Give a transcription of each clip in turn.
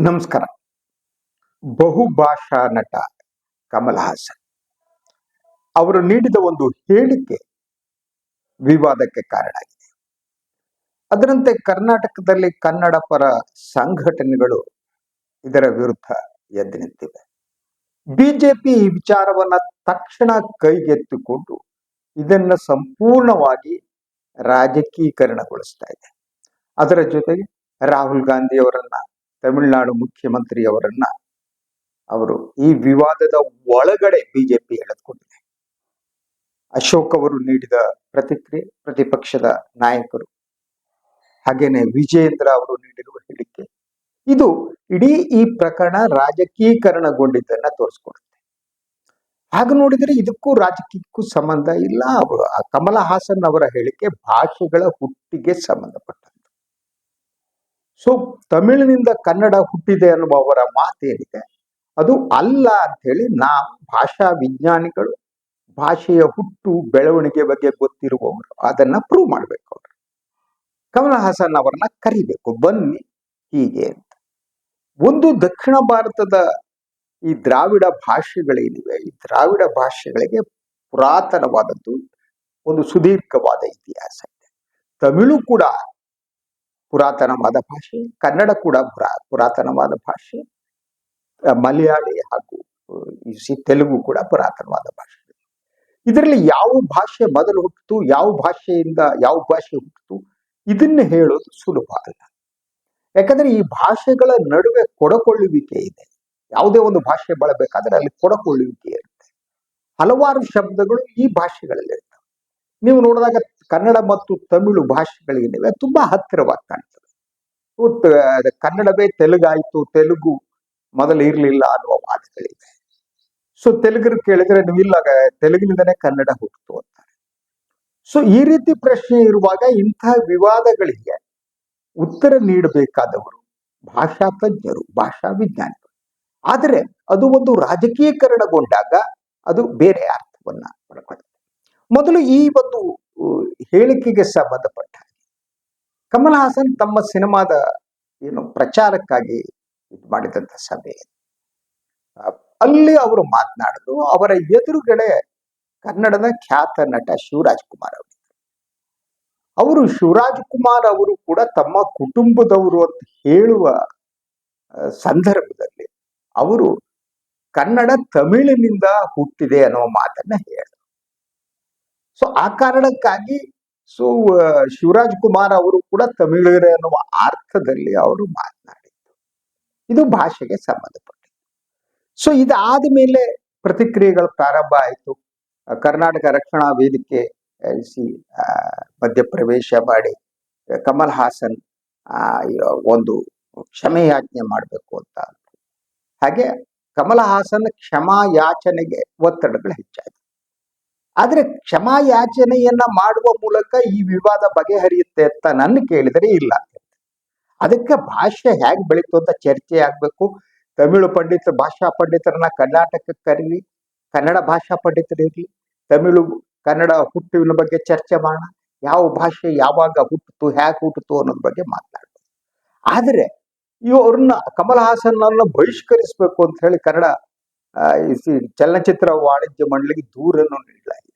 ನಮಸ್ಕಾರ. ಬಹುಭಾಷಾ ನಟ ಕಮಲ್ ಹಾಸನ್. ಅವರು ನೀಡಿದ ಒಂದು ಹೇಳಿಕೆ ವಿವಾದಕ್ಕೆ ಕಾರಣ ಆಗಿದೆ. ಅದರಂತೆ ಕರ್ನಾಟಕದಲ್ಲಿ ಕನ್ನಡ ಪರ ಸಂಘಟನೆಗಳು ಇದರ ವಿರುದ್ಧ ಎದ್ದು ನಿಂತಿವೆ. ಬಿಜೆಪಿ ಈ ವಿಚಾರವನ್ನ ತಕ್ಷಣ ಕೈಗೆತ್ತಿಕೊಂಡು ಇದನ್ನ ಸಂಪೂರ್ಣವಾಗಿ ರಾಜಕೀಕರಣಗೊಳಿಸ್ತಾ ಇದೆ. ಅದರ ಜೊತೆಗೆ ರಾಹುಲ್ ಗಾಂಧಿ ಅವರನ್ನ ತಮಿಳುನಾಡು ಮುಖ್ಯಮಂತ್ರಿಯವರನ್ನ ಅವರು ಈ ವಿವಾದದ ಒಳಗಡೆ ಬಿಜೆಪಿ ಎಳೆದುಕೊಂಡಿದೆ. ಅಶೋಕ್ ಅವರು ನೀಡಿದ ಪ್ರತಿಕ್ರಿಯೆ ಪ್ರತಿಪಕ್ಷದ ನಾಯಕರು, ಹಾಗೇನೆ ವಿಜೇಂದ್ರ ಅವರು ನೀಡಿರುವ ಹೇಳಿಕೆ, ಇದು ಇಡೀ ಈ ಪ್ರಕರಣ ರಾಜಕೀಕರಣಗೊಂಡಿದ್ದನ್ನ ತೋರಿಸ್ಕೊಡುತ್ತೆ. ಹಾಗೆ ನೋಡಿದರೆ ಇದಕ್ಕೂ ರಾಜಕೀಯಕ್ಕೂ ಸಂಬಂಧ ಇಲ್ಲ. ಕಮಲ ಹಾಸನ್ ಅವರ ಹೇಳಿಕೆ ಭಾಷೆಗಳ ಹುಟ್ಟಿಗೆ ಸಂಬಂಧಪಟ್ಟದ್ದು. ಸೊ ತಮಿಳಿನಿಂದ ಕನ್ನಡ ಹುಟ್ಟಿದೆ ಅನ್ನುವ ಅವರ ಮಾತೇನಿದೆ ಅದು ಅಲ್ಲ ಅಂತ ಹೇಳಿ ನಾವು ಭಾಷಾ ವಿಜ್ಞಾನಿಗಳು, ಭಾಷೆಯ ಹುಟ್ಟು ಬೆಳವಣಿಗೆ ಬಗ್ಗೆ ಗೊತ್ತಿರುವವರು ಅದನ್ನ ಪ್ರೂವ್ ಮಾಡ್ಬೇಕು ಅವರು. ಕಮಲ್ ಹಾಸನ್ ಅವರನ್ನ ಕರಿಬೇಕು, ಬನ್ನಿ ಹೀಗೆ ಅಂತ. ಒಂದು ದಕ್ಷಿಣ ಭಾರತದ ಈ ದ್ರಾವಿಡ ಭಾಷೆಗಳೇನಿವೆ, ಈ ದ್ರಾವಿಡ ಭಾಷೆಗಳಿಗೆ ಪುರಾತನವಾದದ್ದು ಒಂದು ಸುದೀರ್ಘವಾದ ಇತಿಹಾಸ ಇದೆ. ತಮಿಳು ಕೂಡ ಪುರಾತನವಾದ ಭಾಷೆ, ಕನ್ನಡ ಕೂಡ ಪುರಾ, ಪುರಾತನವಾದ ಭಾಷೆ ಮಲಯಾಳಿ ಹಾಗೂ ಸಿ- ತೆಲುಗು ಕೂಡ ಪುರಾತನವಾದ ಭಾಷೆ. ಇದರಲ್ಲಿ ಯಾವ ಭಾಷೆ ಮೊದಲು ಹುಟ್ಟಿತು, ಯಾವ ಭಾಷೆಯಿಂದ ಯಾವ ಭಾಷೆ ಹುಟ್ಟಿತು, ಇದನ್ನು ಹೇಳೋದು ಸುಲಭ ಅಲ್ಲ. ಯಾಕಂದ್ರೆ ಈ ಭಾಷೆಗಳ ನಡುವೆ ಕೊಡಕೊಳ್ಳುವಿಕೆ ಇದೆ. ಯಾವುದೇ ಒಂದು ಭಾಷೆ ಬಳಬೇಕಾದ್ರೆ ಅಲ್ಲಿ ಕೊಡಕೊಳ್ಳುವಿಕೆ ಇರುತ್ತೆ. ಹಲವಾರು ಶಬ್ದಗಳು ಈ ಭಾಷೆಗಳಲ್ಲಿ ಇರ್ತವೆ ನೀವು ನೋಡಿದಾಗ ಕನ್ನಡ ಮತ್ತು ತಮಿಳು ಭಾಷೆಗಳಿಗೆ ತುಂಬಾ ಹತ್ತಿರವಾಗಿ ಕಾಣ್ತದೆ. ಕನ್ನಡವೇ ತೆಲುಗಾಯ್ತು, ತೆಲುಗು ಮೊದಲು ಇರಲಿಲ್ಲ ಅನ್ನುವ ಮಾತುಗಳಿವೆ. ಸೊ ತೆಲುಗರು ಕೇಳಿದ್ರೆ ನೀವು ಇಲ್ಲ ತೆಲುಗಿನಿಂದನೇ ಕನ್ನಡ ಹುಟ್ಟಿತು ಅಂತಾರೆ. ಸೊ ಈ ರೀತಿ ಪ್ರಶ್ನೆ ಇರುವಾಗ ಇಂತಹ ವಿವಾದಗಳಿಗೆ ಉತ್ತರ ನೀಡಬೇಕಾದವರು ಭಾಷಾ ತಜ್ಞರು ಭಾಷಾ ವಿಜ್ಞಾನಿಗಳು. ಆದರೆ ಅದು ಒಂದು ರಾಜಕೀಯಕರಣಗೊಂಡಾಗ ಅದು ಬೇರೆ ಅರ್ಥವನ್ನ ಪಡ್ಕೊಳ್ಳುತ್ತೆ ಮೊದಲು ಈ ಒಂದು ಹೇಳಿಕೆಗೆ ಸಂಬಂಧಪಟ್ಟ ಕಮಲ್ ಹಾಸನ್ ತಮ್ಮ ಸಿನಿಮಾದ ಏನು ಪ್ರಚಾರಕ್ಕಾಗಿ ಇದು ಮಾಡಿದಂತ ಸಭೆ. ಅಲ್ಲಿ ಅವರು ಮಾತನಾಡಿದ್ರು ಅವರ ಎದುರುಗಡೆ ಕನ್ನಡದ ಖ್ಯಾತ ನಟ ಶಿವರಾಜ್ ಕುಮಾರ್ ಅವರು ಅವರು ಶಿವರಾಜ್ ಕುಮಾರ್ ಅವರು ಕೂಡ ತಮ್ಮ ಕುಟುಂಬದವರು ಅಂತ ಹೇಳುವ ಸಂದರ್ಭದಲ್ಲಿ ಅವರು ಕನ್ನಡ ತಮಿಳಿನಿಂದ ಹುಟ್ಟಿದೆ ಅನ್ನೋ ಮಾತನ್ನ ಹೇಳಿದ್ರು ಸೊ ಆ ಕಾರಣಕ್ಕಾಗಿ ಸೊ ಶಿವರಾಜ್ ಕುಮಾರ್ ಅವರು ಕೂಡ ತಮಿಳರೇ ಅನ್ನುವ ಅರ್ಥದಲ್ಲಿ ಅವರು ಮಾತನಾಡಿದ್ದು. ಇದು ಭಾಷೆಗೆ ಸಂಬಂಧಪಟ್ಟಿದ್ದು. ಸೊ ಇದಾದ ಮೇಲೆ ಪ್ರತಿಕ್ರಿಯೆಗಳು ಪ್ರಾರಂಭ ಆಯಿತು. ಕರ್ನಾಟಕ ರಕ್ಷಣಾ ವೇದಿಕೆ ಸಿ ಮಧ್ಯಪ್ರವೇಶ ಮಾಡಿ, ಕಮಲ್ ಹಾಸನ್ ಒಂದು ಕ್ಷಮೆಯಾಚನೆ ಮಾಡಬೇಕು ಅಂತ. ಹಾಗೆ ಕಮಲ ಹಾಸನ್ ಕ್ಷಮಾ ಯಾಚನೆಗೆ ಒತ್ತಡಗಳು ಹೆಚ್ಚಾಯಿತು. ಆದ್ರೆ ಕ್ಷಮಾಯಾಚನೆಯನ್ನ ಮಾಡುವ ಮೂಲಕ ಈ ವಿವಾದ ಬಗೆಹರಿಯುತ್ತೆ ಅಂತ ನನ್ನ ಕೇಳಿದರೆ ಇಲ್ಲ. ಅದಕ್ಕೆ ಭಾಷೆ ಹೇಗೆ ಬೆಳೀತು ಅಂತ ಚರ್ಚೆ ಆಗಬೇಕು. ತಮಿಳು ಪಂಡಿತ, ಭಾಷಾ ಪಂಡಿತರನ್ನ ಕರ್ನಾಟಕಕ್ಕೆ ಕರೀರಿ. ಕನ್ನಡ ಭಾಷಾ ಪಂಡಿತರು ಇರಲಿ. ತಮಿಳು, ಕನ್ನಡ ಹುಟ್ಟುವಿನ ಬಗ್ಗೆ ಚರ್ಚೆ ಮಾಡೋಣ. ಯಾವ ಭಾಷೆ ಯಾವಾಗ ಹುಟ್ಟಿತು ಹೇಗೆ ಹುಟ್ಟಿತು ಅನ್ನೋದ್ರ ಬಗ್ಗೆ ಮಾತನಾಡ್ಬೋದು ಆದ್ರೆ ಇವ್ರನ್ನ ಕಮಲ್ ಹಾಸನ್ ಬಹಿಷ್ಕರಿಸಬೇಕು ಅಂತ ಹೇಳಿ ಕನ್ನಡ ಚಲನಚಿತ್ರ ವಾಣಿಜ್ಯ ಮಂಡಳಿಗೆ ದೂರನ್ನು ನೀಡಲಾಗಿದೆ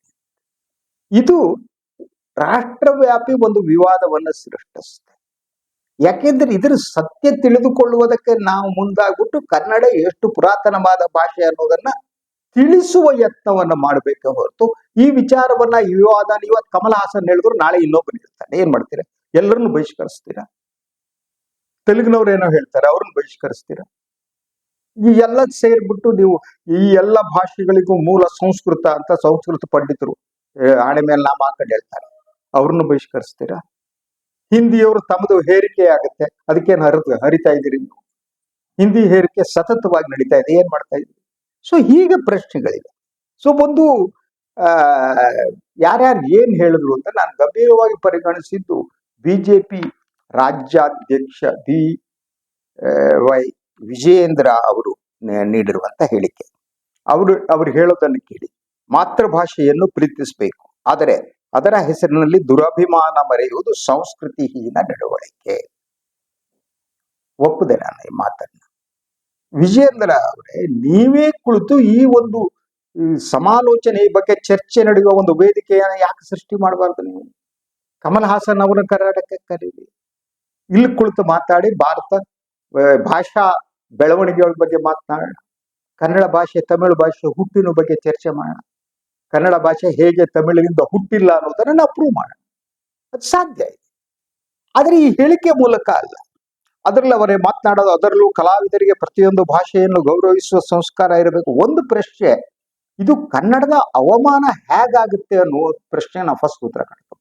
ಇದು ರಾಷ್ಟ್ರವ್ಯಾಪಿ ಒಂದು ವಿವಾದವನ್ನು ಸೃಷ್ಟಿಸುತ್ತೆ. ಯಾಕೆಂದ್ರೆ ಇದರ ಸತ್ಯ ತಿಳಿದುಕೊಳ್ಳುವುದಕ್ಕೆ ನಾವು ಮುಂದಾಗ್ಬಿಟ್ಟು ಕನ್ನಡ ಎಷ್ಟು ಪುರಾತನವಾದ ಭಾಷೆ ಅನ್ನೋದನ್ನ ತಿಳಿಸುವ ಯತ್ನವನ್ನ ಮಾಡಬೇಕೆ ಹೊರತು ಈ ವಿಚಾರವನ್ನ, ಈ ವಿವಾದ ಇವತ್ತು ಕಮಲ್ ಹಾಸನ್ ಹೇಳಿದ್ರು, ನಾಳೆ ಇನ್ನೊಬ್ಬರು ಹೇಳ್ತಾನೆ ಏನ್ ಮಾಡ್ತೀರಾ? ಎಲ್ಲರನ್ನು ಬಹಿಷ್ಕರಿಸ್ತೀರಾ? ತೆಲುಗಿನವ್ರು ಏನೋ ಹೇಳ್ತಾರೆ, ಅವ್ರನ್ನ ಬಹಿಷ್ಕರಿಸ್ತೀರಾ? ಈ ಎಲ್ಲ ಸೇರ್ಬಿಟ್ಟು ನೀವು ಈ ಎಲ್ಲ ಭಾಷೆಗಳಿಗೂ ಮೂಲ ಸಂಸ್ಕೃತ ಅಂತ ಸಂಸ್ಕೃತ ಪಂಡಿತರು ಆಣೆ ಮೇಲೆ ನಾಮ ಹಾಕೊಂಡು ಹೇಳ್ತಾರೆ. ಅವ್ರನ್ನು ಬಹಿಷ್ಕರಿಸ್ತೀರಾ? ಹಿಂದಿಯವರು ತಮ್ಮದು ಹೇರಿಕೆ ಆಗುತ್ತೆ. ಅದಕ್ಕೇನು ಹರಿದು, ಹರಿತಾ ಇದ್ದೀರಿ ನೀವು? ಹಿಂದಿ ಹೇರಿಕೆ ಸತತವಾಗಿ ನಡೀತಾ ಇದೆ. ಏನ್ ಮಾಡ್ತಾ ಇದ್ದೀರಿ? ಸೊ ಹೀಗೆ ಪ್ರಶ್ನೆಗಳಿವೆ. ಸೊ ಒಂದು, ಆ, ಯಾರ್ಯಾರು ಏನ್ ಹೇಳಿದ್ರು ಅಂತ ನಾನು ಗಂಭೀರವಾಗಿ ಪರಿಗಣಿಸಿದ್ದು ಬಿಜೆಪಿ ರಾಜ್ಯಾಧ್ಯಕ್ಷ ಬಿ ವೈ ವಿಜಯೇಂದ್ರ ಅವರು ನೀಡಿರುವಂತ ಹೇಳಿಕೆ. ಅವರು, ಅವ್ರು ಹೇಳೋದನ್ನು ಕೇಳಿ. ಮಾತೃಭಾಷೆಯನ್ನು ಪ್ರೀತಿಸಬೇಕು. ಆದರೆ ಅದರ ಹೆಸರಿನಲ್ಲಿ ದುರಭಿಮಾನ ಮರೆಯುವುದು ಸಂಸ್ಕೃತಿಹೀನ ನಡವಳಿಕೆ. ಒಪ್ಪದೆ ನಾನು ಈ ಮಾತನ್ನ. ವಿಜಯೇಂದ್ರ ಅವರೇ, ನೀವೇ ಕುಳಿತು ಈ ಒಂದು ಸಮಾಲೋಚನೆ ಬಗ್ಗೆ ಚರ್ಚೆ ನಡೆಯುವ ಒಂದು ವೇದಿಕೆಯನ್ನು ಯಾಕೆ ಸೃಷ್ಟಿ ಮಾಡಬಾರ್ದು ನೀವು? ಕಮಲ್ ಹಾಸನ್ ಅವರ ಕರ್ನಾಟಕಕ್ಕೆ ಕರೀರಿ. ಇಲ್ಲಿ ಕುಳಿತು ಮಾತಾಡಿ ಭಾರತ ಭಾಷಾ ಬೆಳವಣಿಗೆಗಳ ಬಗ್ಗೆ ಮಾತನಾಡೋಣ. ಕನ್ನಡ ಭಾಷೆ, ತಮಿಳು ಭಾಷೆ ಹುಟ್ಟಿನ ಬಗ್ಗೆ ಚರ್ಚೆ ಮಾಡೋಣ. ಕನ್ನಡ ಭಾಷೆ ಹೇಗೆ ತಮಿಳಿನಿಂದ ಹುಟ್ಟಿಲ್ಲ ಅನ್ನೋದನ್ನ ನಾವು ಪ್ರೂವ್ ಮಾಡೋಣ. ಅದು ಸಾಧ್ಯ ಇದೆ. ಆದರೆ ಈ ಹೇಳಿಕೆ ಮೂಲಕ ಅಲ್ಲ. ಅದರಲ್ಲಿ ಅವರೇ ಮಾತನಾಡೋದು, ಅದರಲ್ಲೂ ಕಲಾವಿದರಿಗೆ ಪ್ರತಿಯೊಂದು ಭಾಷೆಯನ್ನು ಗೌರವಿಸುವ ಸಂಸ್ಕಾರ ಇರಬೇಕು. ಒಂದು ಪ್ರಶ್ನೆ, ಇದು ಕನ್ನಡದ ಅವಮಾನ ಹೇಗಾಗುತ್ತೆ ಅನ್ನುವ ಪ್ರಶ್ನೆ ನಾವು ಫಸ್ಟ್ ಉತ್ತರ ಕಾಣ್ತದೆ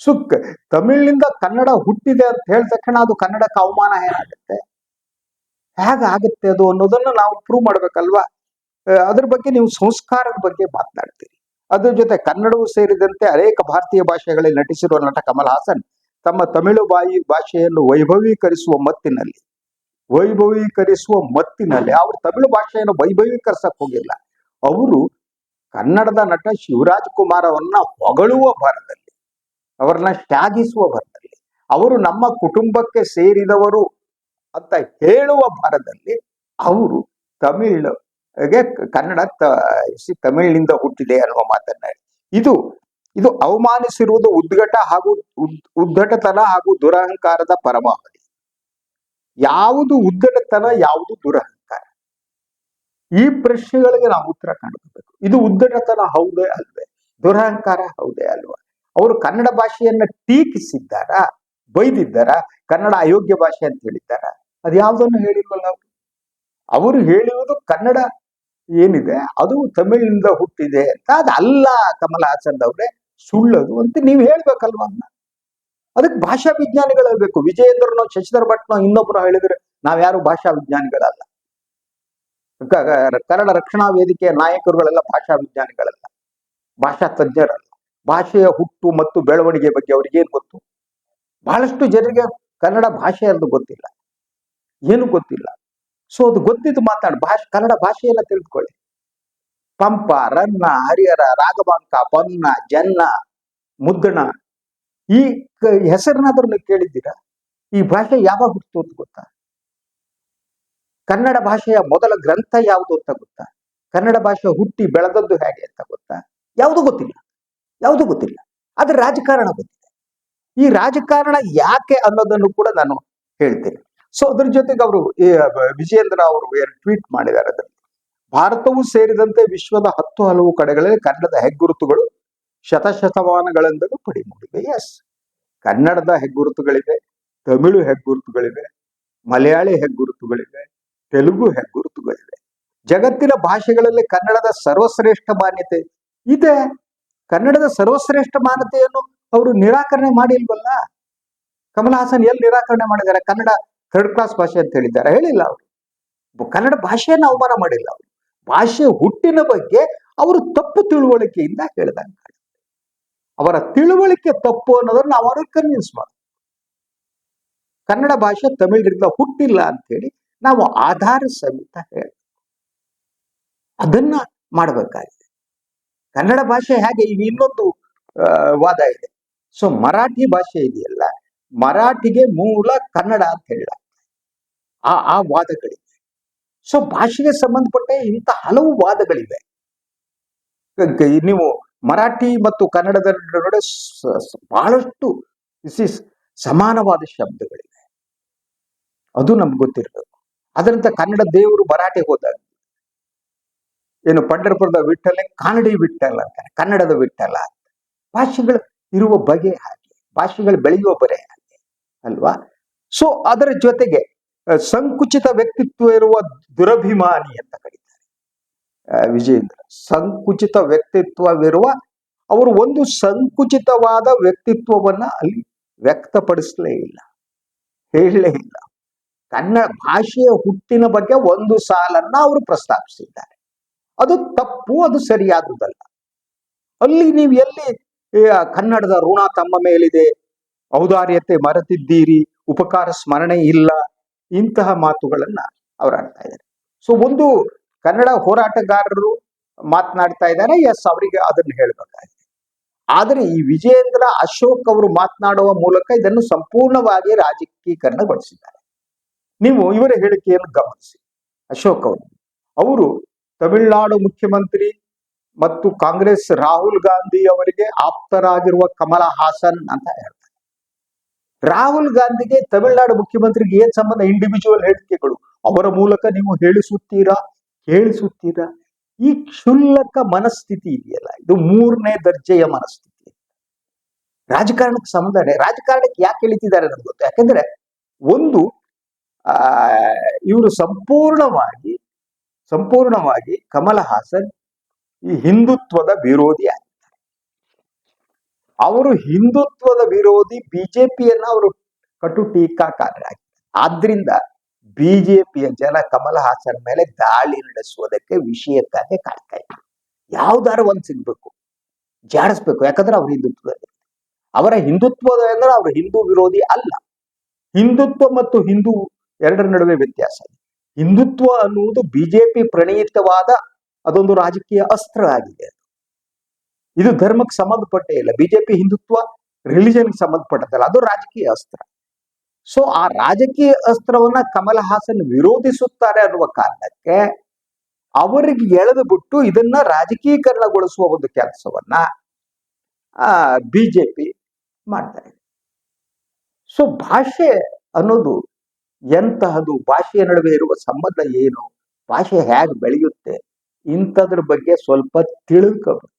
ಸೊ ಕ- ತಮಿಳಿನಿಂದ ಕನ್ನಡ ಹುಟ್ಟಿದೆ ಅಂತ ಹೇಳಿದ ತಕ್ಷಣ ಅದು ಕನ್ನಡಕ್ಕೆ ಅವಮಾನ ಏನಾಗುತ್ತೆ ಹೇಗಾಗುತ್ತೆ ಅದು ಅನ್ನೋದನ್ನ ನಾವು ಪ್ರೂವ್ ಮಾಡ್ಬೇಕಲ್ವಾ? ಅದ್ರ ಬಗ್ಗೆ ನೀವು ಸಂಸ್ಕಾರದ ಬಗ್ಗೆ ಮಾತನಾಡ್ತೀರಿ. ಅದ್ರ ಜೊತೆ ಕನ್ನಡವೂ ಸೇರಿದಂತೆ ಅನೇಕ ಭಾರತೀಯ ಭಾಷೆಗಳಲ್ಲಿ ನಟಿಸಿರುವ ನಟ ಕಮಲ್ ಹಾಸನ್ ತಮ್ಮ ತಮಿಳು ಬಾಯಿ ಭಾಷೆಯನ್ನು ವೈಭವೀಕರಿಸುವ ಮತ್ತಿನಲ್ಲಿ ವೈಭವೀಕರಿಸುವ ಮತ್ತಿನಲ್ಲಿ ಅವರು ತಮಿಳು ಭಾಷೆಯನ್ನು ವೈಭವೀಕರಿಸಕ್ ಹೋಗಿಲ್ಲ. ಅವರು ಕನ್ನಡದ ನಟ ಶಿವರಾಜ್ ಕುಮಾರ್ ಅವರನ್ನ ಹೊಗಳುವ ಭರದಲ್ಲಿ, ಅವರನ್ನ ಶ್ಲಾಘಿಸುವ ಭರದಲ್ಲಿ, ಅವರು ನಮ್ಮ ಕುಟುಂಬಕ್ಕೆ ಸೇರಿದವರು ಅಂತ ಹೇಳುವ ಭರದಲ್ಲಿ ಅವರು ತಮಿಳ್ಗೆ ಕನ್ನಡ ತಮಿಳಿನಿಂದ ಹುಟ್ಟಿದೆ ಅನ್ನುವ ಮಾತನ್ನ. ಇದು ಇದು ಅವಮಾನಿಸಿರುವುದು ಉದ್ಘಟ ಹಾಗೂ ಉದ್ಘಟತನ ಹಾಗೂ ದುರಹಂಕಾರದ ಪರಮಾವಧಿ. ಯಾವುದು ಉದ್ದಟತನ ಯಾವುದು ದುರಹಂಕಾರ. ಈ ಪ್ರಶ್ನೆಗಳಿಗೆ ನಾವು ಉತ್ತರ ಕಂಡುಬೇಕು ಇದು ಉದ್ದಟತನ ಹೌದೇ ಅಲ್ವೇ? ದುರಹಂಕಾರ ಹೌದೇ ಅಲ್ವಾ? ಅವರು ಕನ್ನಡ ಭಾಷೆಯನ್ನ ಟೀಕಿಸಿದ್ದಾರ? ಬೈದಿದ್ದಾರ? ಕನ್ನಡ ಅಯೋಗ್ಯ ಭಾಷೆ ಅಂತ ಹೇಳಿದ್ದಾರ? ಅದು ಯಾವುದನ್ನು ಹೇಳಿಲ್ವಲ್ಲ ಅವರು? ಅವರು ಹೇಳಿರುವುದು ಕನ್ನಡ ಏನಿದೆ? ಅದು ತಮಿಳಿನಿಂದ ಹುಟ್ಟಿದೆ ಅಂತ ಅದು ಅಲ್ಲ ಕಮಲ್ ಹಾಸನ್ ಅವರೇ ಸುಳ್ಳದು ಅಂತ ನೀವು ಹೇಳ್ಬೇಕಲ್ವಾ ಅನ್ನ ಅದಕ್ಕೆ ಭಾಷಾ ವಿಜ್ಞಾನಿಗಳು ವಿಜಯೇಂದ್ರನೋ ಶಶಿಧರ್ ಭಟ್ನೋ ಇನ್ನೊಬ್ರು ಹೇಳಿದ್ರೆ ನಾವ್ಯಾರು ಭಾಷಾ ವಿಜ್ಞಾನಿಗಳಲ್ಲ? ಕನ್ನಡ ರಕ್ಷಣಾ ವೇದಿಕೆಯ ನಾಯಕರುಗಳೆಲ್ಲ ಭಾಷಾ ವಿಜ್ಞಾನಿಗಳಲ್ಲ. ಭಾಷಾ ತಜ್ಞರಲ್ಲ. ಭಾಷೆಯ ಹುಟ್ಟು ಮತ್ತು ಬೆಳವಣಿಗೆ ಬಗ್ಗೆ ಅವ್ರಿಗೆ ಏನ್ ಗೊತ್ತು? ಬಹಳಷ್ಟು ಜನರಿಗೆ ಕನ್ನಡ ಭಾಷೆ ಅಂತ ಗೊತ್ತಿಲ್ಲ. ಏನು ಗೊತ್ತಿಲ್ಲ? ಸೊ ಅದು ಗೊತ್ತಿದ್ದು ಮಾತಾಡಿ. ಭಾಷೆ, ಕನ್ನಡ ಭಾಷೆಯೆಲ್ಲ ತಿಳಿದುಕೊಳ್ಳಿ. ಪಂಪ, ರನ್ನ, ಹರಿಹರ, ರಾಘವಾಂಕ, ಪನ್ನ, ಜನ್ನ, ಮುದ್ದಣ. ಈ ಹೆಸರನ್ನಾದ್ರೂ ನೀವು ಕೇಳಿದ್ದೀರಾ? ಈ ಭಾಷೆ ಯಾವಾಗ ಹುಟ್ಟಿತು ಅಂತ ಗೊತ್ತಾ? ಕನ್ನಡ ಭಾಷೆಯ ಮೊದಲ ಗ್ರಂಥ ಯಾವುದು ಅಂತ ಗೊತ್ತಾ? ಕನ್ನಡ ಭಾಷೆ ಹುಟ್ಟಿ ಬೆಳೆದದ್ದು ಹೇಗೆ ಅಂತ ಗೊತ್ತಾ? ಯಾವುದು ಗೊತ್ತಿಲ್ಲ. ಯಾವುದು ಗೊತ್ತಿಲ್ಲ. ಆದ್ರೆ ರಾಜಕಾರಣ ಗೊತ್ತಿದೆ. ಈ ರಾಜಕಾರಣ ಯಾಕೆ ಅನ್ನೋದನ್ನು ಕೂಡ ನಾನು ಹೇಳ್ತೇನೆ. ಸೊ ಅದ್ರ ಜೊತೆಗೆ ಅವರು ವಿಜಯೇಂದ್ರ ಅವರು ಟ್ವೀಟ್ ಮಾಡಿದ್ದಾರೆ ಅದರಲ್ಲಿ. ಭಾರತವು ಸೇರಿದಂತೆ ವಿಶ್ವದ ಹತ್ತು ಹಲವು ಕಡೆಗಳಲ್ಲಿ ಕನ್ನಡದ ಹೆಗ್ಗುರುತುಗಳು ಶತಶತಮಾನಗಳಿಂದಲೂ ಪಡಿಮೂಡಿವೆ. ಎಸ್ ಕನ್ನಡದ ಹೆಗ್ಗುರುತುಗಳಿವೆ, ತಮಿಳು ಹೆಗ್ಗುರುತುಗಳಿವೆ, ಮಲಯಾಳಿ ಹೆಗ್ಗುರುತುಗಳಿವೆ, ತೆಲುಗು ಹೆಗ್ಗುರುತುಗಳಿವೆ. ಜಗತ್ತಿನ ಭಾಷೆಗಳಲ್ಲಿ ಕನ್ನಡದ ಸರ್ವಶ್ರೇಷ್ಠ ಮಾನ್ಯತೆ ಇದೆ. ಕನ್ನಡದ ಸರ್ವಶ್ರೇಷ್ಠ ಮಾನ್ಯತೆಯನ್ನು ಅವರು ನಿರಾಕರಣೆ ಮಾಡಿಲ್ವಲ್ಲ? ಕಮಲ್ ಹಾಸನ್ ಎಲ್ಲಿ ನಿರಾಕರಣೆ ಮಾಡಿದ್ದಾರೆ? ಕನ್ನಡ ಥರ್ಡ್ ಕ್ಲಾಸ್ ಭಾಷೆ ಅಂತ ಹೇಳಿದ್ದಾರೆ. ಹೇಳಿಲ್ಲ ಅವರು. ಕನ್ನಡ ಭಾಷೆಯನ್ನು ಅವಮಾನ ಮಾಡಿಲ್ಲ ಅವರು. ಭಾಷೆ ಹುಟ್ಟಿನ ಬಗ್ಗೆ ಅವರು ತಪ್ಪು ತಿಳುವಳಿಕೆಯಿಂದ ಹೇಳಿದಂಗೆ ಅವರ ತಿಳುವಳಿಕೆ ತಪ್ಪು ಅನ್ನೋದನ್ನ ನಾವು ಅವ್ರಿಗೆ ಕನ್ವಿನ್ಸ್ ಮಾಡ ಕನ್ನಡ ಭಾಷೆ ತಮಿಳರಿಂದ ಹುಟ್ಟಿಲ್ಲ ಅಂತೇಳಿ ನಾವು ಆಧಾರ ಸಮೇತ ಹೇಳ ಅದನ್ನ ಮಾಡಬೇಕಾಗಿದೆ. ಕನ್ನಡ ಭಾಷೆ ಹೇಗೆ? ಈಗ ಇನ್ನೊಂದು ವಾದ ಇದೆ. ಸೊ ಮರಾಠಿ ಭಾಷೆ ಇದೆಯಲ್ಲ, ಮರಾಠಿಗೆ ಮೂಲ ಕನ್ನಡ ಅಂತ ಹೇಳ ಆ ಆ ವಾದಗಳಿವೆ. ಸೊ ಭಾಷೆಗೆ ಸಂಬಂಧಪಟ್ಟ ಇಂಥ ಹಲವು ವಾದಗಳಿವೆ. ನೀವು ಮರಾಠಿ ಮತ್ತು ಕನ್ನಡದ ನಡುವೆ ಬಹಳಷ್ಟು ಸಮಾನವಾದ ಶಬ್ದಗಳಿವೆ. ಅದು ನಮ್ಗೆ ಗೊತ್ತಿರಬೇಕು. ಅದರಂತೆ ಕನ್ನಡ ದೇವರು ಮರಾಠಿ ಹೋದಾಗ, ಏನು ಪಂಡರಪುರದ ವಿಠಲೆ ಕಾನಡಿ ವಿಠ್ಠಲ ಅಂತಾರೆ, ಕನ್ನಡದ ವಿಠ್ಠಲ ಅಂತ. ಭಾಷೆಗಳು ಇರುವ ಬಗೆ ಹಾಗೆ, ಭಾಷೆಗಳು ಬೆಳೆಯುವ ಬರೆ ಹಾಗೆ, ಅಲ್ವಾ? ಸೊ ಅದರ ಜೊತೆಗೆ ಸಂಕುಚಿತ ವ್ಯಕ್ತಿತ್ವ ಇರುವ ದುರಭಿಮಾನಿ ಅಂತ ಕರೀತಾರೆ. ವಿಜೇಂದ್ರ ಸಂಕುಚಿತ ವ್ಯಕ್ತಿತ್ವವಿರುವ ಅವರು ಒಂದು ಸಂಕುಚಿತವಾದ ವ್ಯಕ್ತಿತ್ವವನ್ನ ಅಲ್ಲಿ ವ್ಯಕ್ತಪಡಿಸಲೇ ಇಲ್ಲ, ಹೇಳಲೇ ಇಲ್ಲ. ಕನ್ನಡ ಭಾಷೆಯ ಹುಟ್ಟಿನ ಬಗ್ಗೆ ಒಂದು ಸಾಲನ್ನ ಅವರು ಪ್ರಸ್ತಾಪಿಸಿದ್ದಾರೆ. ಅದು ತಪ್ಪು, ಅದು ಸರಿಯಾದುದಲ್ಲ. ಅಲ್ಲಿ ನೀವು ಎಲ್ಲಿ ಕನ್ನಡದ ಋಣ ತಮ್ಮ ಮೇಲಿದೆ, ಔದಾರ್ಯತೆ ಮರೆತಿದ್ದೀರಿ, ಉಪಕಾರ ಸ್ಮರಣೆ ಇಲ್ಲ ಇಂತಹ ಮಾತುಗಳನ್ನ ಅವ್ರು ಆಡ್ತಾ ಇದ್ದಾರೆ. ಸೊ ಒಂದು ಕನ್ನಡ ಹೋರಾಟಗಾರರು ಮಾತನಾಡ್ತಾ ಇದ್ದಾರೆ. ಎಸ್ ಅವರಿಗೆ ಅದನ್ನ ಹೇಳಬೇಕಾಗಿದೆ. ಆದರೆ ಈ ವಿಜಯೇಂದ್ರ ಅಶೋಕ್ ಅವರು ಮಾತನಾಡುವ ಮೂಲಕ ಇದನ್ನು ಸಂಪೂರ್ಣವಾಗಿ ರಾಜಕೀಕರಣಗೊಳಿಸಿದ್ದಾರೆ. ನೀವು ಇವರ ಹೇಳಿಕೆಯನ್ನು ಗಮನಿಸಿ. ಅಶೋಕ್ ಅವರು ಅವರು ತಮಿಳುನಾಡು ಮುಖ್ಯಮಂತ್ರಿ ಮತ್ತು ಕಾಂಗ್ರೆಸ್ ರಾಹುಲ್ ಗಾಂಧಿ ಅವರಿಗೆ ಆಪ್ತರಾಗಿರುವ ಕಮಲ ಹಾಸನ್ ಅಂತ ಹೇಳ್ತಾರೆ. ರಾಹುಲ್ ಗಾಂಧಿಗೆ ತಮಿಳುನಾಡು ಮುಖ್ಯಮಂತ್ರಿಗೆ ಏನ್ ಸಂಬಂಧ? ಇಂಡಿವಿಜುವಲ್ ಹೇಳಿಕೆಗಳು. ಅವರ ಮೂಲಕ ನೀವು ಹೇಳಿಸುತ್ತೀರಾ? ಕೇಳಿಸುತ್ತೀರಾ? ಈ ಕ್ಷುಲ್ಲಕ ಮನಸ್ಥಿತಿ ಇದೆಯಲ್ಲ, ಇದು ಮೂರನೇ ದರ್ಜೆಯ ಮನಸ್ಥಿತಿ. ರಾಜಕಾರಣಕ್ಕೆ ಸಂಬಂಧ ರಾಜಕಾರಣಕ್ಕೆ ಯಾಕೆ ಎಳಿತಿದ್ದಾರೆ ನನಗೆ ಗೊತ್ತು? ಯಾಕಂದ್ರೆ ಒಂದು, ಆ, ಇವರು ಸಂಪೂರ್ಣವಾಗಿ ಸಂಪೂರ್ಣವಾಗಿ ಕಮಲ ಹಾಸನ್ ಈ ಹಿಂದುತ್ವದ ವಿರೋಧಿ ಆಗಿದ್ದಾರೆ ಅವರು ಹಿಂದುತ್ವದ ವಿರೋಧಿ ಬಿಜೆಪಿಯನ್ನ ಅವರು ಕಟು ಟೀಕಾಕಾರರಾಗಿ. ಆದ್ರಿಂದ ಬಿಜೆಪಿಯ ಜನ ಕಮಲ್ ಹಾಸನ್ ಮೇಲೆ ದಾಳಿ ನಡೆಸುವುದಕ್ಕೆ ವಿಷಯಕ್ಕಾಗಿ ಕಾಯ್ತಾ ಇದ್ರು ಯಾವ್ದಾರು ಒಂದ್ ಸಿಗ್ಬೇಕು, ಜಾಡಿಸ್ಬೇಕು, ಯಾಕಂದ್ರೆ ಅವ್ರ ಹಿಂದುತ್ವದಲ್ಲಿ ಅವರ ಹಿಂದುತ್ವದ ಅಂದ್ರೆ ಅವ್ರ ಹಿಂದೂ ವಿರೋಧಿ ಅಲ್ಲ. ಹಿಂದುತ್ವ ಮತ್ತು ಹಿಂದೂ ಎರಡರ ನಡುವೆ ವ್ಯತ್ಯಾಸ ಹಿಂದುತ್ವ ಅನ್ನುವುದು ಬಿಜೆಪಿ ಪ್ರಣೀತವಾದ ಅದೊಂದು ರಾಜಕೀಯ ಅಸ್ತ್ರ ಆಗಿದೆ ಇದು ಧರ್ಮಕ್ಕೆ ಸಂಬಂಧಪಟ್ಟೇ ಇಲ್ಲ. ಬಿಜೆಪಿ ಹಿಂದುತ್ವ, ರಿಲಿಜನ್ಗೆ ಸಂಬಂಧಪಟ್ಟದಲ್ಲ ಅದು ರಾಜಕೀಯ ಅಸ್ತ್ರ. ಸೊ ಆ ರಾಜಕೀಯ ಅಸ್ತ್ರವನ್ನ ಕಮಲ್ ಹಾಸನ್ ವಿರೋಧಿಸುತ್ತಾರೆ ಅನ್ನುವ ಕಾರಣಕ್ಕೆ ಅವರಿಗೆ ಎಳೆದು ಬಿಟ್ಟು ಇದನ್ನ ರಾಜಕೀಕರಣಗೊಳಿಸುವ ಒಂದು ಕೆಲಸವನ್ನ, ಆ, ಬಿಜೆಪಿ ಮಾಡ್ತಾರೆ ಸೊ ಭಾಷೆ ಅನ್ನೋದು ಎಂತಹದು, ಭಾಷೆಯ ನಡುವೆ ಇರುವ ಸಂಬಂಧ ಏನು, ಭಾಷೆ ಹೇಗೆ ಬೆಳೆಯುತ್ತೆ, ಇಂಥದ್ರ ಬಗ್ಗೆ ಸ್ವಲ್ಪ ತಿಳ್ಕೋಬೇಕು.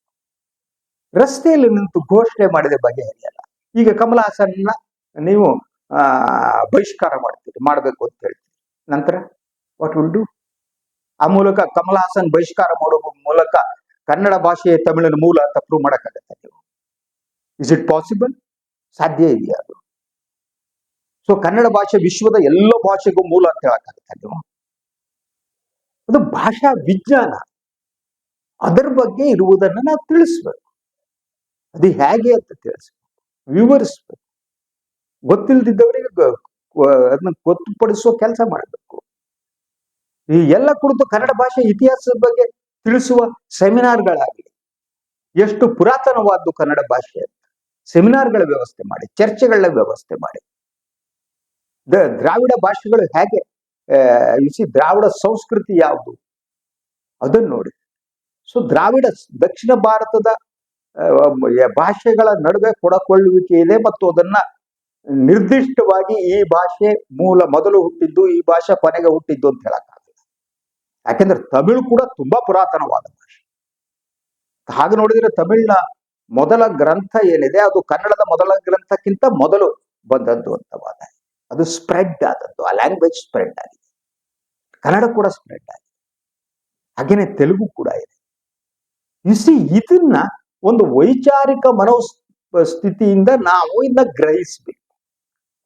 ರಸ್ತೆಯಲ್ಲಿ ನಿಂತು ಘೋಷಣೆ ಮಾಡಿದ ಬಗೆಹರಿಯಲ್ಲ ಈಗ ಕಮಲ ಹಾಸನ್ನ ನೀವು ಬಹಿಷ್ಕಾರ ಮಾಡ್ತೀರಿ, ಮಾಡಬೇಕು ಅಂತ ಹೇಳ್ತೀರಿ. ನಂತರ ವಾಟ್ ವಿಲ್ ಡೂ ಆ ಮೂಲಕ ಕಮಲ ಹಾಸನ್ ಬಹಿಷ್ಕಾರ ಮಾಡುವ ಮೂಲಕ ಕನ್ನಡ ಭಾಷೆಯ ತಮಿಳಿನ ಮೂಲ ಅಂತ ಪ್ರೂವ್ ಮಾಡಕ್ಕಾಗತ್ತೆ ನೀವು? ಇಸ್ ಇಟ್ ಪಾಸಿಬಲ್ ಸಾಧ್ಯ ಇದೆಯಾ ಅದು? ಸೊ ಕನ್ನಡ ಭಾಷೆ ವಿಶ್ವದ ಎಲ್ಲ ಭಾಷೆಗೂ ಮೂಲ ಅಂತ ಹೇಳಕ್ಕಾಗತ್ತೆ ನೀವು? ಅದು ಭಾಷಾ ವಿಜ್ಞಾನ. ಅದರ ಬಗ್ಗೆ ಇರುವುದನ್ನು ನಾವು ತಿಳಿಸ್ಬೇಕು. ಅದು ಹೇಗೆ ಅಂತ ತಿಳಿಸಿ. ವಿವರಿಸ್ಬೇಕು. ಗೊತ್ತಿಲ್ದಿದ್ದವರಿಗೆ ಅದನ್ನ ಗೊತ್ತುಪಡಿಸುವ ಕೆಲಸ ಮಾಡಬೇಕು. ಈ ಎಲ್ಲ ಕುರಿತು ಕನ್ನಡ ಭಾಷೆ ಇತಿಹಾಸದ ಬಗ್ಗೆ ತಿಳಿಸುವ ಸೆಮಿನಾರ್ಗಳಾಗಲಿ ಎಷ್ಟು ಪುರಾತನವಾದ್ದು ಕನ್ನಡ ಭಾಷೆ ಸೆಮಿನಾರ್ಗಳ ವ್ಯವಸ್ಥೆ ಮಾಡಿ, ಚರ್ಚೆಗಳ ವ್ಯವಸ್ಥೆ ಮಾಡಿ. ದ- ದ್ರಾವಿಡ ಭಾಷೆಗಳು ಹೇಗೆ ಇಸಿ ದ್ರಾವಿಡ ಸಂಸ್ಕೃತಿ ಯಾವುದು? ಅದನ್ನು ನೋಡಿ. ಸೊ, ದ್ರಾವಿಡ, ದಕ್ಷಿಣ ಭಾರತದ ಭಾಷೆಗಳ ನಡುವೆ ಕೊಡಕೊಳ್ಳುವಿಕೆ ಇದೆ ಮತ್ತು ಅದನ್ನ ನಿರ್ದಿಷ್ಟವಾಗಿ ಈ ಭಾಷೆ ಮೂಲ ಮೊದಲು ಹುಟ್ಟಿದ್ದು, ಈ ಭಾಷೆ ಕೊನೆಗೆ ಹುಟ್ಟಿದ್ದು ಅಂತ ಹೇಳಕ್ಕಾಗಲ್ಲ ಯಾಕೆಂದ್ರೆ ತಮಿಳು ಕೂಡ ತುಂಬಾ ಪುರಾತನವಾದ ಭಾಷೆ. ಹಾಗೆ ನೋಡಿದ್ರೆ ತಮಿಳಿನ ಮೊದಲ ಗ್ರಂಥ ಏನಿದೆ, ಅದು ಕನ್ನಡದ ಮೊದಲ ಗ್ರಂಥಕ್ಕಿಂತ ಮೊದಲು ಬಂದದ್ದು ಅಂತ ವಾದ. ಅದು ಸ್ಪ್ರೆಡ್ ಆದದ್ದು, ಆ ಲ್ಯಾಂಗ್ವೇಜ್ ಸ್ಪ್ರೆಡ್ ಆಗಿದೆ. ಕನ್ನಡ ಕೂಡ ಸ್ಪ್ರೆಡ್ ಆಗಿದೆ. ಹಾಗೇನೆ ತೆಲುಗು ಕೂಡ ಇದೆ. ಇಸಿ ಇದನ್ನ ಒಂದು ವೈಚಾರಿಕ ಮನೋಸ್ಥಿತಿಯಿಂದ ನಾವು ಇನ್ನ ಗ್ರಹಿಸ್ಬೇಕು.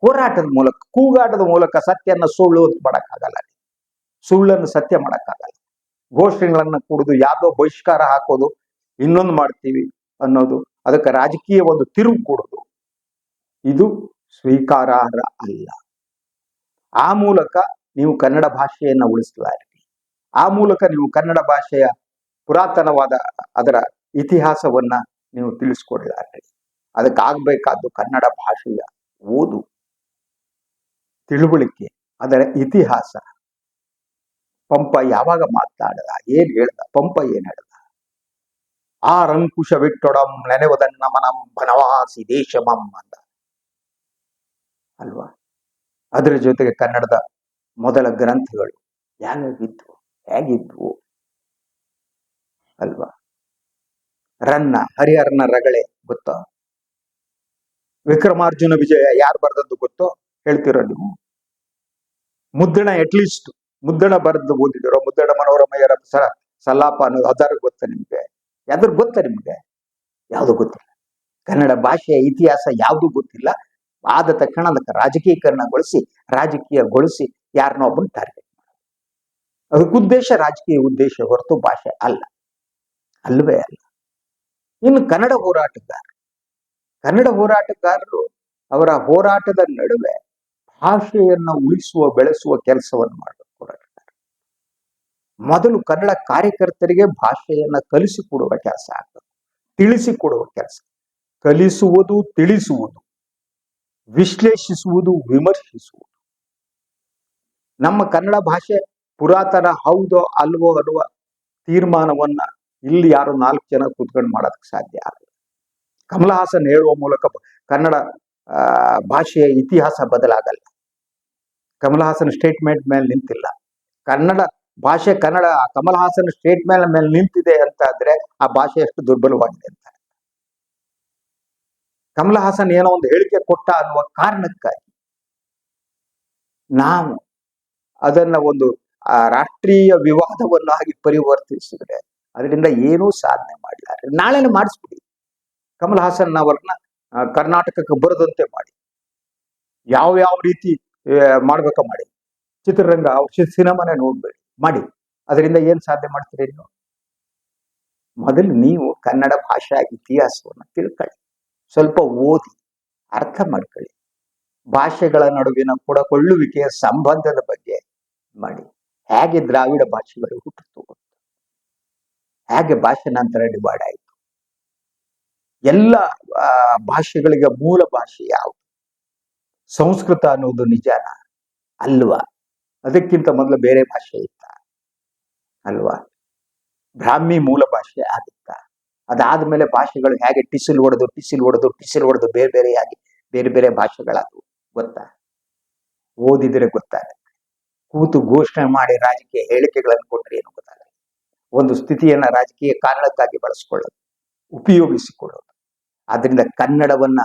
ಹೋರಾಟದ ಮೂಲಕ, ಕೂಗಾಟದ ಮೂಲಕ ಸತ್ಯನ ಸುಳ್ಳು ಅಂತ ಮಾಡಕ್ಕಾಗಲ್ಲ. ಸುಳ್ಳನ್ನು ಸತ್ಯ ಮಾಡಕ್ಕಾಗಲ್ಲ. ಘೋಷಣೆಗಳನ್ನ ಕುಡಿದು, ಯಾವ್ದೋ ಬಹಿಷ್ಕಾರ ಹಾಕೋದು, ಇನ್ನೊಂದು ಮಾಡ್ತೀವಿ ಅನ್ನೋದು, ಅದಕ್ಕೆ ರಾಜಕೀಯ ಒಂದು ತಿರುವು ಕೊಡೋದು. ಇದು ಸ್ವೀಕಾರಾರ್ಹ ಅಲ್ಲ. ಆ ಮೂಲಕ ನೀವು ಕನ್ನಡ ಭಾಷೆಯನ್ನ ಉಳಿಸಲಾರಿ ಆ ಮೂಲಕ ನೀವು ಕನ್ನಡ ಭಾಷೆಯ ಪುರಾತನವಾದ ಅದರ ಇತಿಹಾಸವನ್ನ ನೀವು ತಿಳಿಸ್ಕೊಡ್ಲಾರ್ರಿ ಅದಕ್ಕಾಗಬೇಕಾದ್ದು ಕನ್ನಡ ಭಾಷೆಯ ಓದು, ತಿಳುವಳಿಕೆ, ಅದರ ಇತಿಹಾಸ. ಪಂಪ ಯಾವಾಗ ಮಾತಾಡದ, ಏನ್ ಹೇಳ್ದ, ಪಂಪ ಏನ್ ಹೇಳ್ದ? ಆ ರಂಕುಶ ವಿಟ್ಟೊಡಂ ನೆನೆವದನ್ನ ಮನಂ ಬನವಾಸಿ ದೇಶಮಂ ಅಂದ. ಅಲ್ವಾ? ಅದರ ಜೊತೆಗೆ ಕನ್ನಡದ ಮೊದಲ ಗ್ರಂಥಗಳು ಯಾವ್ಯಾವಿದ್ವು ಹೇಗಿದ್ವು ಅಲ್ವಾ? ರನ್ನ, ಹರಿಹರನ ರಗಳೆ ಗೊತ್ತೋ? ವಿಕ್ರಮಾರ್ಜುನ ವಿಜಯ ಯಾರು ಬರ್ದದ್ದು ಗೊತ್ತೋ ಹೇಳ್ತೀರೋ ನೀವು? ಮುದ್ದಣ ಅಟ್ಲೀಸ್ಟ್ ಮುದ್ದಣ ಬರೆದು ಓದಿದಿರೋ, ಮುದ್ದಣ ಮನೋರಮಯ್ಯರ ಸರ ಸಲಾಪ ಅನ್ನೋದು ಅದರ ಗೊತ್ತ ನಿಮ್ಗೆ? ಯಾವ್ದ್ರ ಗೊತ್ತ ನಿಮ್ಗೆ? ಯಾವುದು ಗೊತ್ತಿಲ್ಲ. ಕನ್ನಡ ಭಾಷೆಯ ಇತಿಹಾಸ ಯಾವುದು ಗೊತ್ತಿಲ್ಲ. ಆದ ತಕ್ಷಣ ಅದಕ್ಕೆ ರಾಜಕೀಕರಣಗೊಳಿಸಿ ರಾಜಕೀಯಗೊಳಿಸಿ ಯಾರನ್ನೋ ಒಬ್ಬನ ಟಾರ್ಗೆಟ್ ಮಾಡೋದು ಅದಕ್ಕೆ ಉದ್ದೇಶ ರಾಜಕೀಯ ಉದ್ದೇಶ ಹೊರತು ಭಾಷೆ ಅಲ್ಲ. ಅಲ್ವೇ ಅಲ್ಲ. ಇನ್ನು ಕನ್ನಡ ಹೋರಾಟಗಾರರು ಕನ್ನಡ ಹೋರಾಟಗಾರರು ಅವರ ಹೋರಾಟದ ನಡುವೆ ಭಾಷೆಯನ್ನು ಉಳಿಸುವ, ಬೆಳೆಸುವ ಕೆಲಸವನ್ನು ಮಾಡಬೇಕು ಹೋರಾಟಗಾರ ಮೊದಲು ಕನ್ನಡ ಕಾರ್ಯಕರ್ತರಿಗೆ ಭಾಷೆಯನ್ನ ಕಲಿಸಿಕೊಡುವ ಕೆಲಸ ಆಗಬೇಕು ತಿಳಿಸಿಕೊಡುವ ಕೆಲಸ. ಕಲಿಸುವುದು, ತಿಳಿಸುವುದು. ವಿಶ್ಲೇಷಿಸುವುದು, ವಿಮರ್ಶಿಸುವುದು. ನಮ್ಮ ಕನ್ನಡ ಭಾಷೆ ಪುರಾತನ ಹೌದೋ ಅಲ್ವೋ ಅನ್ನುವ ತೀರ್ಮಾನವನ್ನ ಇಲ್ಲಿ ಯಾರು ನಾಲ್ಕು ಜನ ಕೂತ್ಕೊಂಡು ಮಾಡೋದಕ್ಕೆ ಸಾಧ್ಯ ಆಗಲ್ಲ. ಕಮಲ ಹಾಸನ್ ಹೇಳುವ ಮೂಲಕ ಕನ್ನಡ ಭಾಷೆಯ ಇತಿಹಾಸ ಬದಲಾಗಲ್ಲ. ಕಮಲ ಹಾಸನ್ ಸ್ಟೇಟ್ಮೆಂಟ್ ಮೇಲೆ ನಿಂತಿಲ್ಲ. ಕನ್ನಡ ಭಾಷೆ, ಕನ್ನಡ ಕಮಲ ಹಾಸನ್ ಸ್ಟೇಟ್ಮೆಂಟ್ ಮೇಲೆ ನಿಂತಿದೆ ಅಂತ ಆದ್ರೆ ಆ ಭಾಷೆ ಎಷ್ಟು ದುರ್ಬಲವಾಗಿದೆ ಅಂತ. ಕಮಲ ಹಾಸನ್ ಏನೋ ಒಂದು ಹೇಳಿಕೆ ಕೊಟ್ಟ ಅನ್ನುವ ಕಾರಣಕ್ಕಾಗಿ ನಾವು ಅದನ್ನ ಒಂದು ರಾಷ್ಟ್ರೀಯ ವಿವಾದವನ್ನಾಗಿ ಪರಿವರ್ತಿಸಿದ್ರೆ ಅದರಿಂದ ಏನೂ ಸಾಧನೆ ಮಾಡಲಾರೆ ನಾಳೆನೇ ಮಾಡಿಸ್ಬಿಡಿ. ಕಮಲ್ ಹಾಸನ್ ಅವರನ್ನ ಕರ್ನಾಟಕಕ್ಕೆ ಬರದಂತೆ ಮಾಡಿ. ಯಾವ ಯಾವ ರೀತಿ ಮಾಡ್ಬೇಕ ಮಾಡಿ. ಚಿತ್ರರಂಗ, ಅವ್ರ ಸಿನಿಮಾನೇ ನೋಡ್ಬೇಡಿ. ಮಾಡಿ. ಅದರಿಂದ ಏನ್ ಸಾಧನೆ ಮಾಡ್ತೀರಿ ನೀವು? ಮೊದಲು ನೀವು ಕನ್ನಡ ಭಾಷಾ ಇತಿಹಾಸವನ್ನು ತಿಳ್ಕೊಳ್ಳಿ. ಸ್ವಲ್ಪ ಓದಿ, ಅರ್ಥ ಮಾಡ್ಕೊಳ್ಳಿ. ಭಾಷೆಗಳ ನಡುವಿನ ಕೊಡಕೊಳ್ಳುವಿಕೆಯ ಸಂಬಂಧದ ಬಗ್ಗೆ ಮಾಡಿ. ಹೇಗೆ ದ್ರಾವಿಡ ಭಾಷೆಗಳು ಹುಟ್ಟಿತು ಹೇಗೆ ಭಾಷೆ ನಂತರ ಡಿವೈಡ್ ಆಯಿತು? ಎಲ್ಲ ಭಾಷೆಗಳಿಗೆ ಮೂಲ ಭಾಷೆ ಯಾವುದು? ಸಂಸ್ಕೃತ ಅನ್ನೋದು ನಿಜಾನ? ಅಲ್ವಾ? ಅದಕ್ಕಿಂತ ಮೊದಲು ಬೇರೆ ಭಾಷೆ ಇತ್ತ? ಅಲ್ವಾ? ಬ್ರಾಹ್ಮಿ ಮೂಲ ಭಾಷೆ ಆಗಿತ್ತ? ಅದಾದ್ಮೇಲೆ ಭಾಷೆಗಳು ಹೇಗೆ ಟಿಸಿಲ್ ಹೊಡೆದು ಟಿಸಿಲ್ ಹೊಡೆದು ಟಿಸಿಲ್ ಹೊಡೆದು ಬೇರೆ ಬೇರೆಯಾಗಿ ಬೇರೆ ಬೇರೆ ಭಾಷೆಗಳಾದವು? ಗೊತ್ತಾ? ಓದಿದ್ರೆ ಗೊತ್ತಾಗುತ್ತೆ. ಕೂತು ಘೋಷಣೆ ಮಾಡಿ ರಾಜಕೀಯ ಹೇಳಿಕೆಗಳನ್ನು ಕೊಟ್ಟರೆ ಏನು ಗೊತ್ತಾಗಲ್ಲ ಒಂದು ಸ್ಥಿತಿಯನ್ನ ರಾಜಕೀಯ ಕಾರಣಕ್ಕಾಗಿ ಬಳಸ್ಕೊಳ್ಳೋದು, ಉಪಯೋಗಿಸಿಕೊಳ್ಳೋದು. ಆದ್ರಿಂದ ಕನ್ನಡವನ್ನ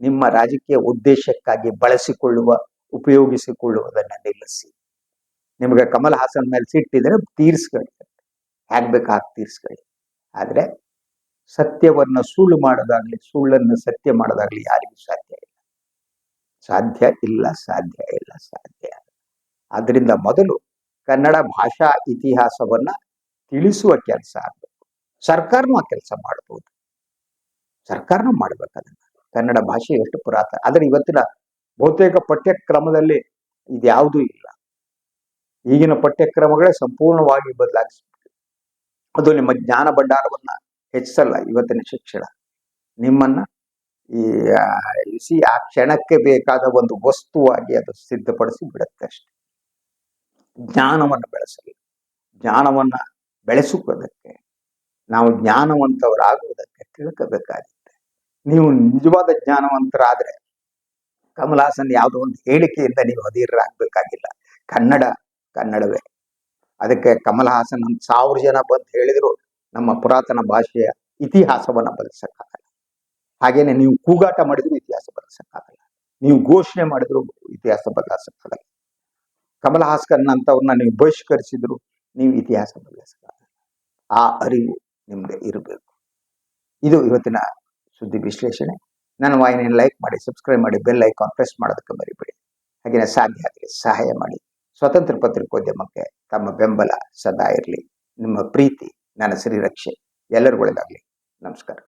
ನಿಮ್ಮ ರಾಜಕೀಯ ಉದ್ದೇಶಕ್ಕಾಗಿ ಬಳಸಿಕೊಳ್ಳುವ, ಉಪಯೋಗಿಸಿಕೊಳ್ಳುವುದನ್ನ ನಿಲ್ಲಿಸಿ. ನಿಮಗೆ ಕಮಲ್ ಹಾಸನ್ ಮೇಲೆ ಸಿಟ್ಟಿದ್ರೆ ತೀರಿಸ್ಕೊಳ್ಳಿ. ಆಗ್ಬೇಕು ಬೇಕು ಹಾಗೆ ತೀರಿಸ್ಕೊಳ್ಳಿ. ಆದ್ರೆ ಸತ್ಯವನ್ನ ಸುಳ್ಳು ಮಾಡೋದಾಗ್ಲಿ, ಸುಳ್ಳನ್ನು ಸತ್ಯ ಮಾಡೋದಾಗ್ಲಿ ಯಾರಿಗೂ ಸಾಧ್ಯ ಇಲ್ಲ. ಸಾಧ್ಯ ಇಲ್ಲ ಸಾಧ್ಯ ಇಲ್ಲ, ಸಾಧ್ಯ. ಆದ್ರಿಂದ ಮೊದಲು ಕನ್ನಡ ಭಾಷಾ ಇತಿಹಾಸವನ್ನ ತಿಳಿಸುವ ಕೆಲಸ ಆಗ್ಬೇಕು. ಸರ್ಕಾರನೂ ಆ ಕೆಲಸ ಮಾಡ್ಬೋದು. ಸರ್ಕಾರನೂ ಮಾಡ್ಬೇಕು ಅದನ್ನ. ಕನ್ನಡ ಭಾಷೆ ಎಷ್ಟು ಪುರಾತನ. ಆದ್ರೆ ಇವತ್ತಿನ ಬಹುತೇಕ ಪಠ್ಯಕ್ರಮದಲ್ಲಿ ಇದ್ಯಾವುದೂ ಇಲ್ಲ. ಈಗಿನ ಪಠ್ಯಕ್ರಮಗಳೇ ಸಂಪೂರ್ಣವಾಗಿ ಬದಲಾಗಿಸ್ಬಿಟ್ಟು ಅದು ನಿಮ್ಮ ಜ್ಞಾನ ಭಂಡಾರವನ್ನ ಹೆಚ್ಚಿಸಲ್ಲ ಇವತ್ತಿನ ಶಿಕ್ಷಣ. ನಿಮ್ಮನ್ನ ಈ ಸಿ ಆ ಕ್ಷಣಕ್ಕೆ ಬೇಕಾದ ಒಂದು ವಸ್ತುವಾಗಿ ಅದು ಸಿದ್ಧಪಡಿಸಿ ಬಿಡುತ್ತೆ ಅಷ್ಟೆ. ಜ್ಞಾನವನ್ನು ಬೆಳೆಸಲಿ ಜ್ಞಾನವನ್ನ ಬೆಳೆಸುವುದಕ್ಕೆ, ನಾವು ಜ್ಞಾನವಂತವರಾಗುವುದಕ್ಕೆ ತಿಳ್ಕೋಬೇಕಾಗುತ್ತೆ. ನೀವು ನಿಜವಾದ ಜ್ಞಾನವಂತರಾದ್ರೆ, ಕಮಲಾಸನ್ ಯಾವುದೋ ಒಂದು ಹೇಳಿಕೆಯಿಂದ ನೀವು ಅಧೀರರಾಗಬೇಕಾಗಿಲ್ಲ. ಕನ್ನಡ, ಕನ್ನಡವೇ. ಅದಕ್ಕೆ ಕಮಲ್ ಹಾಸನ್ ಸಾವಿರ ಜನ ಬಂದು ಹೇಳಿದ್ರು, ನಮ್ಮ ಪುರಾತನ ಭಾಷೆಯ ಇತಿಹಾಸವನ್ನ ಬದಲಿಸಕ್ಕಾಗಲ್ಲ ಹಾಗೇನೆ ನೀವು ಕೂಗಾಟ ಮಾಡಿದ್ರು ಇತಿಹಾಸ ಬದಲಿಸಕ್ಕಾಗಲ್ಲ ನೀವು ಘೋಷಣೆ ಮಾಡಿದ್ರು ಇತಿಹಾಸ ಬದಲಾಯಿಸಕ್ಕಾಗಲ್ಲ ಕಮಲ್ ಹಾಸನ್ ಅಂತವ್ರನ್ನ ನೀವು ಬಹಿಷ್ಕರಿಸಿದ್ರು, ನೀವು ಇತಿಹಾಸ ಬದಲಿಸಕ್ಕಾಗಲ್ಲ ಆ ಅರಿವು ನಿಮ್ಗೆ ಇರಬೇಕು. ಇದು ಇವತ್ತಿನ ಸುದ್ದಿ ವಿಶ್ಲೇಷಣೆ. ನನ್ನ ವಾಹಿನಿಯನ್ನು ಲೈಕ್ ಮಾಡಿ ಸಬ್ಸ್ಕ್ರೈಬ್ ಮಾಡಿ ಬೆಲ್ ಐಕಾನ್ ಪ್ರೆಸ್ ಮಾಡೋದಕ್ಕೆ ಮರಿಬೇಡಿ. ಹಾಗೆಯೇ ಸಾಧ್ಯ ಆಗಲಿ ಸಹಾಯ ಮಾಡಿ. ಸ್ವತಂತ್ರ ಪತ್ರಿಕೋದ್ಯಮಕ್ಕೆ ತಮ್ಮ ಬೆಂಬಲ ಸದಾ ಇರಲಿ. ನಿಮ್ಮ ಪ್ರೀತಿ, ನನ್ನ ಶ್ರೀರಕ್ಷೆ ಎಲ್ಲರಿಗೂ ನಮಸ್ಕಾರ.